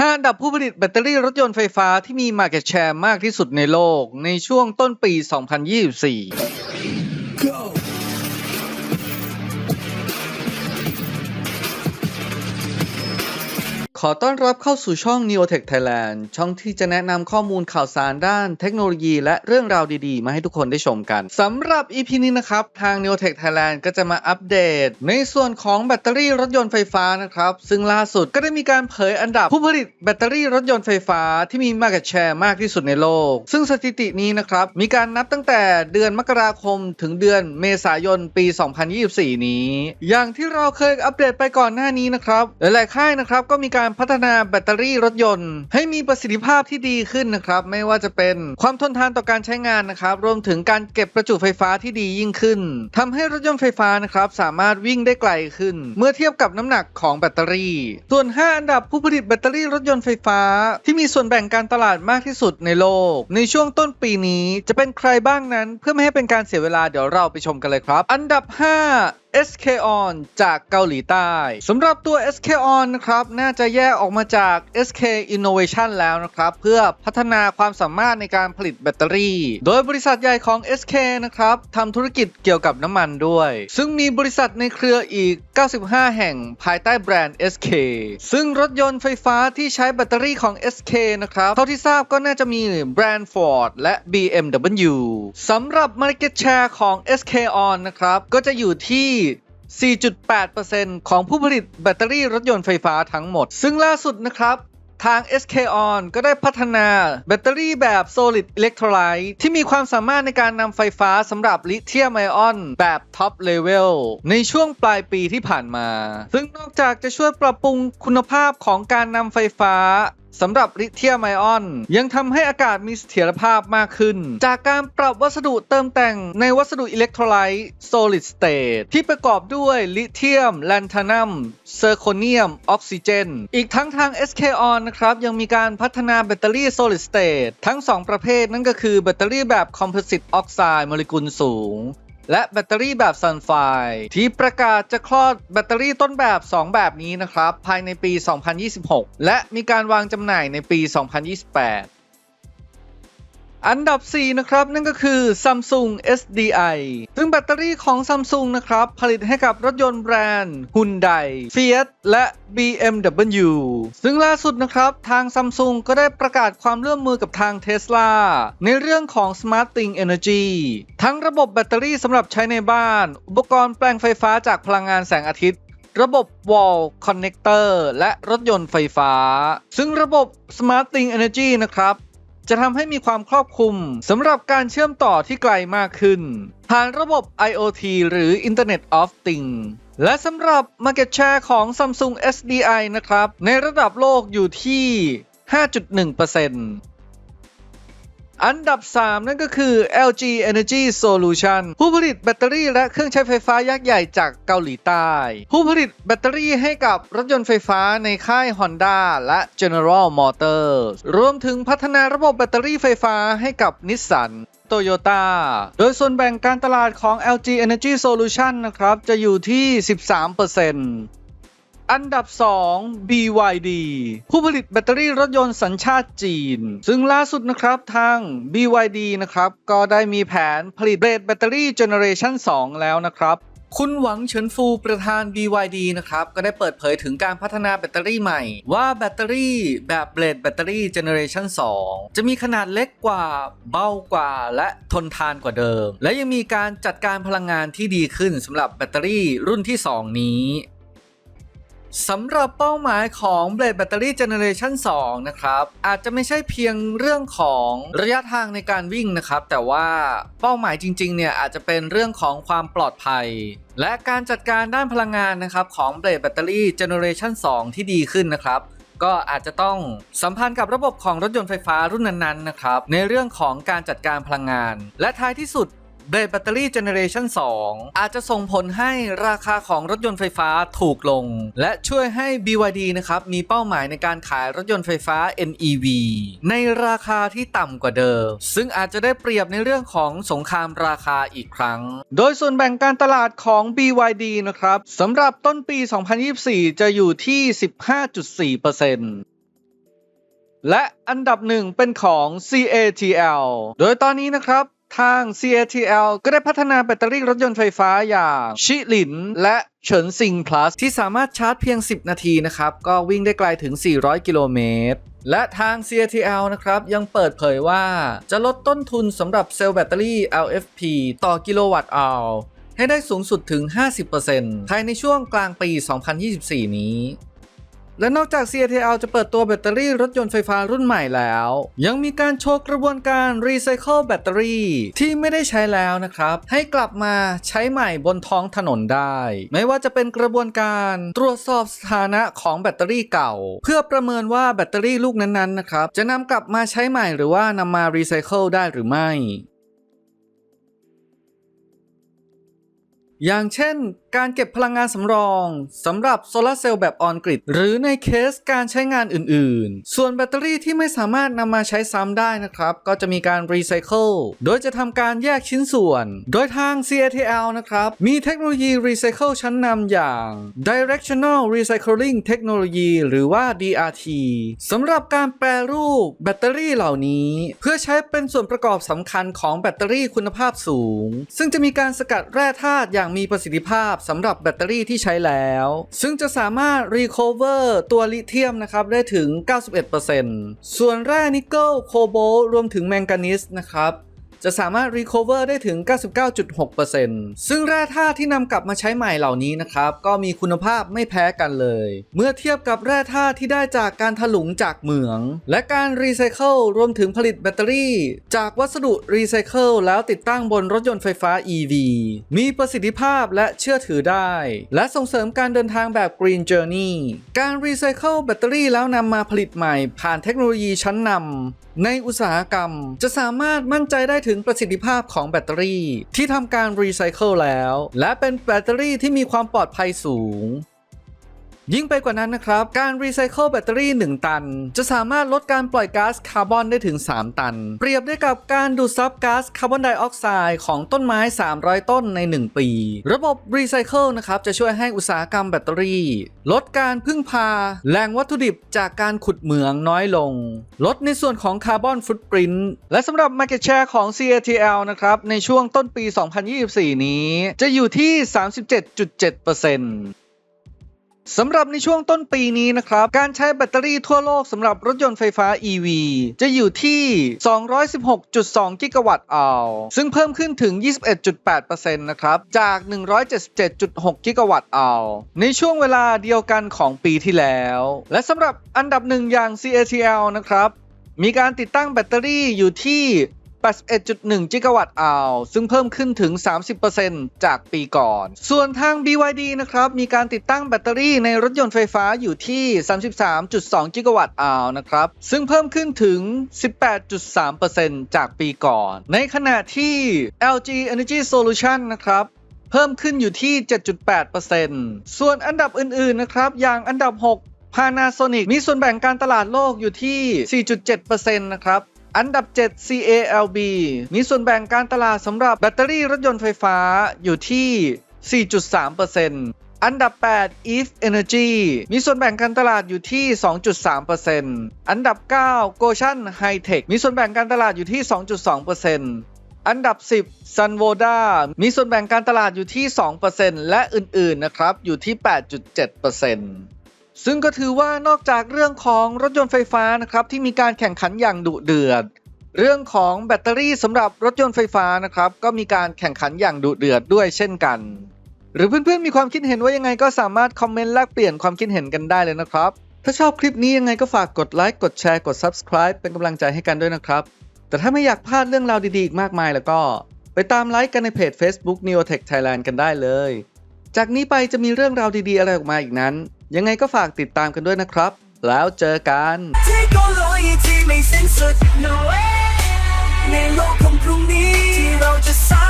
5อันดับผู้ผลิตแบตเตอรี่รถยนต์ไฟฟ้าที่มี Market Share มากที่สุดในโลก ในช่วงต้นปี 2024 ขอต้อนรับเข้าสู่ช่อง Neotech Thailand ช่องที่จะแนะนำข้อมูลข่าวสารด้านเทคโนโลยีและเรื่องราวดีๆ มาให้ทุกคนได้ชมกันสำหรับ EP นี้นะครับ ทาง Neotech Thailand ก็จะมาอัปเดต ในส่วนของแบตเตอรี่รถยนต์ไฟฟ้านะครับ ซึ่งล่าสุดก็ได้มีการเผยอันดับผู้ผลิตแบตเตอรี่รถยนต์ไฟฟ้าที่มี Market Share มากที่สุดในโลก ซึ่งสถิตินี้นะครับมีการนับตั้งแต่เดือนมกราคม ถึงเดือนเมษายนปี 2024 นี้ อย่างที่เราเคยอัปเดตไปก่อนหน้านี้นะครับหลายๆค่ายนะครับก็มีการพัฒนาแบตเตอรี่รถยนต์ ให้มีประสิทธิภาพที่ดีขึ้นนะครับ ไม่ว่าจะเป็นความทนทานต่อการใช้งานนะครับ รวมถึงการเก็บประจุไฟฟ้าที่ดียิ่งขึ้นทำให้รถยนต์ไฟฟ้านะครับสามารถวิ่งได้ไกลขึ้น เมื่อเทียบกับน้ำหนักของแบตเตอรี่ ส่วน 5 อันดับผู้ผลิตแบตเตอรี่รถยนต์ไฟฟ้า ที่มีส่วนแบ่งการตลาดมากที่สุดในโลก ในช่วงต้นปีนี้จะเป็นใครบ้างนั้น เพื่อไม่ให้เป็นการเสียเวลาเดี๋ยวเราไปชมกันเลยครับ อันดับ 5 SK On จากเกาหลีใต้สำหรับตัว SK On นะครับน่าจะแยกออกมาจาก SK Innovation แล้วนะครับ เพื่อพัฒนาความสามารถในการผลิตแบตเตอรี่ โดยบริษัทใหญ่ของ SK นะครับทำธุรกิจเกี่ยวกับน้ำมันด้วย ซึ่งมีบริษัทในเครืออีก 95 แห่งภายใต้แบรนด์ SK ซึ่งรถยนต์ไฟฟ้าที่ใช้แบตเตอรี่ของ SK นะครับเท่าที่ทราบก็น่าจะมีแบรนด์ Ford และ BMW สำหรับ Market Share ของ SK On นะครับก็จะอยู่ที่ 4.8%ของผู้ผลิตแบตเตอรี่รถยนต์ไฟฟ้าทั้งหมด ซึ่งล่าสุดนะครับทาง SK On ก็ได้พัฒนาแบตเตอรี่แบบ Solid Electrolyte ที่มีความสามารถในการนำไฟฟ้าสำหรับลิเธียมไอออนแบบท็อปเลเวลในช่วงปลายปีที่ผ่านมา ซึ่งนอกจากจะช่วยปรับปรุงคุณภาพของการนำไฟฟ้า สำหรับลิเธียมไอออน ยังทำให้อากาศมีเสถียรภาพมากขึ้น จากการปรับวัสดุเติมแต่งในวัสดุอิเล็กโทรไลต์ solid state ที่ประกอบด้วยลิเธียม แลนทานัมเซอร์โคเนียม ออกซิเจน อีกทั้งทาง SK On นะครับ ยังมีการพัฒนาแบตเตอรี่ solid state ทั้ง 2 ประเภทนั่นก็คือแบตเตอรี่แบบ composite oxide โมเลกุลสูง และแบตเตอรี่แบบซันไฟที่ประกาศจะคลอดแบตเตอรี่ต้นแบบ 2 แบบนี้นะครับ ภายในปี 2026 และมีการวางจำหน่ายในปี 2028 อันดับ 4 นะครับ นั่นก็คือ Samsung SDI ซึ่งแบตเตอรี่ของ Samsung นะครับ ผลิตให้กับรถยนต์แบรนด์ Hyundai Fiat และ BMW ซึ่งล่าสุดนะครับ ทาง Samsung ก็ได้ประกาศความร่วมมือกับทาง Tesla ในเรื่องของ Smarting Energy ทั้งระบบแบตเตอรี่สำหรับใช้ในบ้าน อุปกรณ์แปลงไฟฟ้าจากพลังงานแสงอาทิตย์ระบบ Wall Connector และรถยนต์ไฟฟ้า ซึ่งระบบ Smarting Energy นะครับ จะทำให้มีความครอบคลุมสำหรับการเชื่อมต่อที่ไกลมากขึ้น ผ่านระบบ IoT หรือ Internet of Things และสำหรับ Market Share ของ Samsung SDI นะครับ ในระดับโลกอยู่ที่ 5.1% อันดับ 3 นั่นก็คือ LG Energy Solution ผู้ผลิตแบตเตอรี่และเครื่องใช้ไฟฟ้ายักษ์ใหญ่จากเกาหลีใต้ ผู้ผลิตแบตเตอรี่ให้กับรถยนต์ไฟฟ้าในค่าย Honda และ General Motors รวมถึงพัฒนาระบบแบตเตอรี่ไฟฟ้าให้กับนิสสันโตโยต้า โดยส่วนแบ่งการตลาดของ LG Energy Solution นะครับ จะอยู่ที่ 13% อันดับ 2 BYD ผู้ผลิตแบตเตอรี่รถยนต์สัญชาติจีน ซึ่งล่าสุดนะครับทาง BYD นะครับก็ได้มีแผนผลิตเบรดแบตเตอรี่เจเนอเรชัน2แล้วนะครับคุณหวังเฉินฟูประธาน BYD นะครับ ก็ได้เปิดเผยถึงการพัฒนาแบตเตอรี่ใหม่ ว่าแบตเตอรี่แบบเบรดแบตเตอรี่เจเนอเรชัน2จะมีขนาดเล็กกว่าเบากว่า และทนทานกว่าเดิม และยังมีการจัดการพลังงานที่ดีขึ้นสำหรับแบตเตอรี่รุ่นที่ 2 นี้ สำหรับเป้าหมายของ Blade Battery Generation 2 นะครับ อาจจะไม่ใช่เพียงเรื่องของระยะทางในการวิ่งนะครับ แต่ว่าเป้าหมายจริง ๆ เนี่ยอาจจะเป็นเรื่องของความปลอดภัย และการจัดการด้านพลังงานนะครับของ Blade Battery Generation 2 ที่ดีขึ้นนะครับก็อาจจะต้องสัมพันธ์กับระบบของรถยนต์ไฟฟ้ารุ่นนั้นๆนะครับในเรื่องของการจัดการพลังงาน และท้ายที่สุด เบรดแบตเตอรี่เจเนอเรชัน2อาจจะส่งผลให้ราคาของรถยนต์ไฟฟ้าถูกลง และช่วยให้ BYD นะครับมีเป้าหมายในการขายรถยนต์ไฟฟ้า NEV ในราคาที่ต่ำกว่าเดิม ซึ่งอาจจะได้เปรียบในเรื่องของสงครามราคาอีกครั้ง โดยส่วนแบ่งการตลาดของ BYD นะครับสำหรับต้นปี 2024 จะอยู่ที่ 15.4%และอันดับหนึ่งเป็นของ CATL โดยตอนนี้นะครับ ทาง CATL ก็ได้พัฒนาแบตเตอรี่รถยนต์ไฟฟ้าอย่างชิลิน และเฉินซิง plus ที่สามารถชาร์จเพียง 10 นาทีนะครับ ก็วิ่งได้ไกลถึง 400 กิโลเมตร และทาง CATL นะครับ ยังเปิดเผยว่าจะลดต้นทุนสำหรับเซลล์แบตเตอรี่ LFP ต่อกิโลวัตต์อวให้ได้สูงสุดถึง 50%ภายในช่วงกลางปี 2024 นี้ และนอกจาก CATL จะเปิดตัวแบตเตอรี่รถยนต์ไฟฟ้ารุ่นใหม่แล้ว ยังมีการโชว์กระบวนการรีไซเคิลแบตเตอรี่ที่ไม่ได้ใช้แล้วนะครับ ให้กลับมาใช้ใหม่บนท้องถนนได้ ไม่ว่าจะเป็นกระบวนการตรวจสอบสถานะของแบตเตอรี่เก่า เพื่อประเมินว่าแบตเตอรี่ลูกนั้นๆนะครับจะนำกลับมาใช้ใหม่หรือว่านำมารีไซเคิลได้หรือไม่ อย่างเช่น การเก็บพลังงานสำรองสำหรับโซลาร์เซลล์แบบออนกริดหรือในเคสการใช้งานอื่นๆ ส่วนแบตเตอรี่ที่ไม่สามารถนำมาใช้ซ้ำได้นะครับ ก็จะมีการรีไซเคิลโดยจะทำการแยกชิ้นส่วน โดยทาง CATL นะครับ มีเทคโนโลยีรีไซเคิลชั้นนำอย่าง Directional Recycling Technology หรือว่า DRT สำหรับการแปรรูปแบตเตอรี่เหล่านี้ เพื่อใช้เป็นส่วนประกอบสำคัญของแบตเตอรี่คุณภาพสูง ซึ่งจะมีการสกัดแร่ธาตุอย่างมีประสิทธิภาพสำหรับแบตเตอรี่ที่ใช้แล้ว ซึ่งจะสามารถรีคอเวอร์ตัวลิเธียมนะครับได้ถึง 91%ส่วนแร่นิกเกิลโคโบลต์รวมถึงแมงกานิสนะครับ จะสามารถ recover ได้ถึง 99.6%ซึ่งแร่ธาตุที่นำกลับมาใช้ใหม่เหล่านี้นะครับ ก็มีคุณภาพไม่แพ้กันเลย เมื่อเทียบกับแร่ธาตุที่ได้จากการถลุงจากเหมือง และการรีไซเคิลรวมถึงผลิตแบตเตอรี่ จากวัสดุรีไซเคิลแล้วติดตั้งบนรถยนต์ไฟฟ้า EV มีประสิทธิภาพและเชื่อถือได้ และส่งเสริมการเดินทางแบบ Green Journey การรีไซเคิลแบตเตอรี่แล้วนำมาผลิตใหม่ ผ่านเทคโนโลยีชั้นนำในอุตสาหกรรม จะสามารถมั่นใจได้ถึงึงประสิทธิภาพของแบตเตอรี่ ที่ทำการรีไซเคิลแล้ว และเป็นแบตเตอรี่ที่มีความปลอดภัยสูง ยิ่งไปกว่านั้นนะครับ การรีไซเคิลแบตเตอรี่ 1 ตัน จะสามารถลดการปล่อยก๊าซคาร์บอนได้ถึง 3 ตัน เปรียบได้กับการดูดซับก๊าซคาร์บอนไดออกไซด์ของต้นไม้ 300 ต้นใน 1 ปี ระบบรีไซเคิลนะครับจะช่วยให้อุตสาหกรรมแบตเตอรี่ ลดการพึ่งพาแหล่งวัตถุดิบจากการขุดเหมืองน้อยลง ลดในส่วนของคาร์บอนฟุตปรินต์และสำหรับ Market Share ของ CATL นะครับในช่วงต้นปี 2024 นี้ จะอยู่ที่ 37.7% สำหรับในช่วงต้นปีนี้นะครับ การใช้แบตเตอรี่ทั่วโลกสำหรับรถยนต์ไฟฟ้า EV จะอยู่ที่ 216.2 กิกะวัตต์อาวซึ่งเพิ่มขึ้นถึง 21.8%นะครับ จาก 177.6 กิกะวัตต์อาวในช่วงเวลาเดียวกันของปีที่แล้ว และสำหรับอันดับหนึ่งอย่าง CATL นะครับมีการติดตั้งแบตเตอรี่อยู่ที่ 81.1กิกะวัตต์อาวซึ่งเพิ่มขึ้นถึง 30%จากปีก่อน ส่วนทาง BYD นะครับ มีการติดตั้งแบตเตอรี่ในรถยนต์ไฟฟ้าอยู่ที่ 33.2กิกะวัตต์อาวนะครับ ซึ่งเพิ่มขึ้นถึง 18.3%จากปีก่อน ในขณะที่ LG Energy Solution นะครับเพิ่มขึ้นอยู่ที่ 7.8%ส่วนอันดับอื่นๆ นะครับ อย่างอันดับ 6 Panasonic มีส่วนแบ่งการตลาดโลกอยู่ที่ 4.7%นะครับ อันดับ 7 CALB มีส่วนแบ่งการตลาดสำหรับแบตเตอรี่รถยนต์ไฟฟ้าอยู่ที่ 4.3%อันดับ 8 EVE Energy มีส่วนแบ่งการตลาดอยู่ที่ 2.3%อันดับ 9 Goshan High-Tech มีส่วนแบ่งการตลาดอยู่ที่ 2.2%อันดับ 10 Sunwoda มีส่วนแบ่งการตลาดอยู่ที่ 2%และอื่น ๆ นะครับ อยู่ที่ 8.7% ซึ่งก็ถือว่านอกจากเรื่องของรถยนต์ไฟฟ้านะครับที่มีการแข่งขันอย่างดุเดือด เรื่องของแบตเตอรี่สำหรับรถยนต์ไฟฟ้านะครับก็มีการแข่งขันอย่างดุเดือดด้วยเช่นกัน หรือเพื่อนๆมีความคิดเห็นว่ายังไงก็สามารถคอมเมนต์แลกเปลี่ยนความคิดเห็นกันได้เลยนะครับ ถ้าชอบคลิปนี้ยังไงก็ฝากกดไลค์กดแชร์กด Subscribe เป็นกำลังใจให้กันด้วยนะครับ แต่ถ้าไม่อยากพลาดเรื่องราวดีๆอีกมากมายแล้วก็ ไปตามไลค์กันในเพจ Facebook Neotech Thailand กันได้เลย จากนี้ไปจะมีเรื่องราวดีๆอะไรออกมาอีกนั้น ยังไงก็ฝากติดตามกันด้วยนะครับ แล้วเจอกันในโลกของพรุ่งนี้ที่เราจะสร้าง